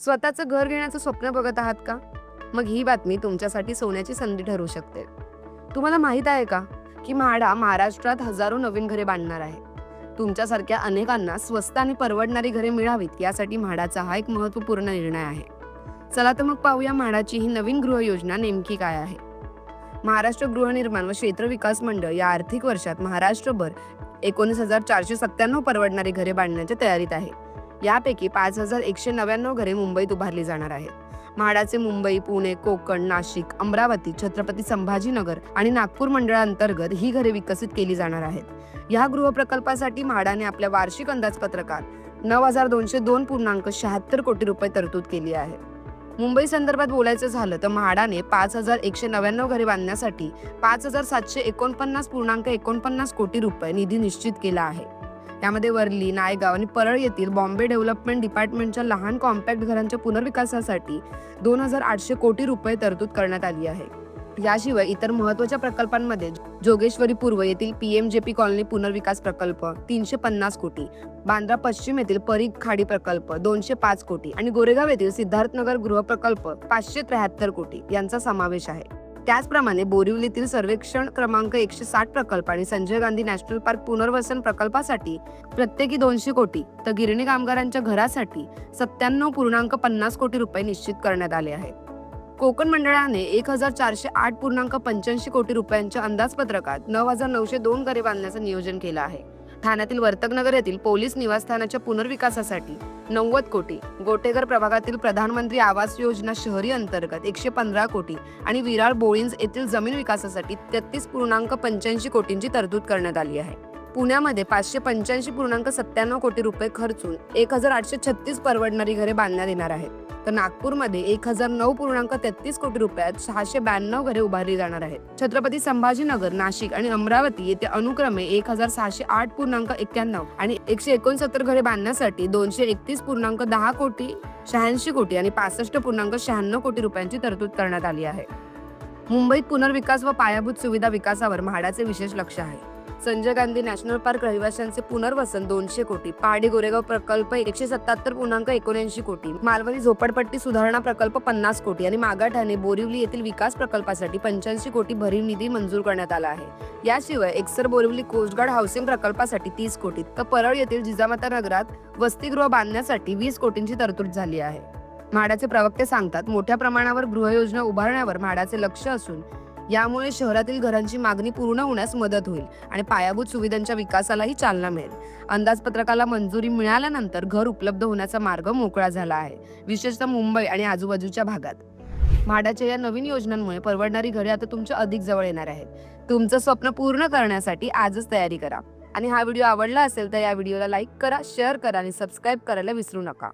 स्वतःचं घर घेण्याचं स्वप्न बघत आहात का? मग ही बातमी तुमच्यासाठी सोन्याची संधी ठरू शकते. तुम्हाला माहीत आहे का की म्हाडा महाराष्ट्रात हजारो नवीन घरे बांधणार आहे. तुमच्यासारख्या अनेकांना स्वस्त आणि परवडणारी घरे मिळावीत यासाठी म्हाडाचा हा एक महत्त्वपूर्ण निर्णय आहे. चला तर मग पाहूया म्हाडाची ही नवीन गृहयोजना नेमकी काय आहे. महाराष्ट्र गृहनिर्माण व क्षेत्र विकास मंडळ या आर्थिक वर्षात महाराष्ट्रभर एकोणीस हजार चारशे सत्त्याण्णव परवडणारी घरे बांधण्याच्या तयारीत आहे. यापैकी पाच हजार एकशे नव्याण्णव घरे मुंबईत उभारली जाणार आहेत. म्हाडाचे मुंबई पुणे कोकण नाशिक अमरावती छत्रपती संभाजीनगर आणि नागपूर मंडळांतर्गत ही घरे विकसित केली जाणार आहेत. या गृहप्रकल्पासाठी म्हाडाने आपल्या वार्षिक अंदाजपत्रकात नऊ हजार दोनशे दोन पूर्णांक शहात्तर कोटी रुपये तरतूद केली आहे. मुंबई संदर्भात बोलायचं झालं तर म्हाडाने पाच हजार एकशे नव्याण्णव घरे बांधण्यासाठी पाच हजार सातशे एकोणपन्नास पूर्णांक एकोणपन्नास कोटी रुपये निधी निश्चित केला आहे. यामध्ये वर्ली नायगाव आणि परळ येथील बॉम्बे डेव्हलपमेंट डिपार्टमेंटच्या लहान कॉम्पॅक्ट घरांच्या पुनर्विकासासाठी दोन हजार आठशे कोटी रुपये तरतूद करण्यात आली आहे. याशिवाय इतर महत्त्वाच्या प्रकल्पांमध्ये जोगेश्वरी पूर्व येथील पीएमजेपी कॉलनी पुनर्विकास प्रकल्प तीनशे पन्नास कोटी बांद्रा पश्चिम येथील परीग खाडी प्रकल्प दोनशे पाच कोटी आणि गोरेगाव येथील सिद्धार्थनगर गृह प्रकल्प पाचशे त्र्याहत्तर कोटी यांचा समावेश आहे. त्याचप्रमाणे बोरिवलीतील सर्वेक्षण क्रमांक एकशे साठ प्रकल्प आणि संजय गांधी नॅशनल पार्क पुनर्वसन प्रकल्पासाठी प्रत्येकी दोनशे कोटी तर गिरणी कामगारांच्या घरासाठी सत्त्याण्णव पूर्णांक पन्नास कोटी रुपये निश्चित करण्यात आले आहेत. कोकण मंडळाने एक हजार चारशे आठ पूर्णांक पंच्याऐंशी कोटी रुपयांच्या अंदाजपत्रकात नऊ हजार नऊशे दोन घरे बांधण्याचं नियोजन केलं आहे. ठाण्यातील वर्तकनगर येथील पोलीस निवासस्थानाच्या पुनर्विकासासाठी नव्वद कोटी गोटेघर प्रभागातील प्रधानमंत्री आवास योजना शहरी अंतर्गत एकशे पंधरा कोटी आणि विरार बोळींज येथील जमीन विकासासाठी तेहतीस पूर्णांक पंच्याऐंशी कोटींची तरतूद करण्यात आली आहे. पुण्यामध्ये पाचशे पंच्याऐंशी पूर्णांक सत्त्याण्णव कोटी रुपये खर्चून एक हजार आठशे छत्तीस परवडणारी घरे बांधण्यात येणार आहेत. तर नागपूरमध्ये एक हजार नऊ पूर्णांक तेहतीस कोटी रुपयात सहाशे ब्याण्णव घरे उभारली जाणार आहेत. छत्रपती संभाजीनगर नाशिक आणि अमरावती येथे अनुक्रमे एक हजार सहाशे आठ पूर्णांक एक्क्याण्णव आणि एकशे एकोणसत्तर घरे बांधण्यासाठी दोनशे एकतीस पूर्णांक दहा कोटी शहाऐंशी कोटी आणि पासष्ट पूर्णांक शहाण्णव कोटी रुपयांची तरतूद करण्यात आली आहे. मुंबईत पुनर्विकास व पायाभूत सुविधा विकासावर म्हाडाचे विशेष लक्ष आहे. संजय गांधी नॅशनल पार्क रहिवाशांचे पुनर्वसन दोनशे कोटी. पहाडी गोरेगाव प्रकल्प एकशे सत्याहत्तर पूर्णांक एकोणऐंशी कोटी. मालवणी झोपडपट्टी सुधारणा प्रकल्प पन्नास कोटी. आणि मागाठाणे बोरिवली येथील विकास प्रकल्पासाठी पंच्याऐंशी कोटी भरीव निधी मंजूर करण्यात आला आहे. याशिवाय एक्सर बोरिवली कोस्टगार्ड हाऊसिंग प्रकल्पासाठी तीस कोटी. तर परळ येथील जिजामाता नगरात वसतिगृह बांधण्यासाठी वीस कोटींची तरतूद झाली आहे. म्हाडाचे प्रवक्ते सांगतात मोठ्या प्रमाणावर गृहयोजना उभारण्यावर म्हाडाचे लक्ष असून यामुळे शहरातील घरांची मागणी पूर्ण होण्यास मदत होईल आणि पायाभूत सुविधांच्या विकासालाही चालना मिळेल. अंदाजपत्रकाला मंजुरी मिळाल्यानंतर घर उपलब्ध होण्याचा मार्ग मोकळा झाला आहे विशेषतः मुंबई आणि आजूबाजूच्या भागात. म्हाडाच्या या नवीन योजनांमुळे परवडणारी घरे आता तुमच्या अधिक जवळ येणार आहेत. तुमचं स्वप्न पूर्ण करण्यासाठी आजच तयारी करा आणि हा व्हिडिओ आवडला असेल तर या व्हिडिओला लाईक करा शेअर करा आणि सबस्क्राईब करायला विसरू नका.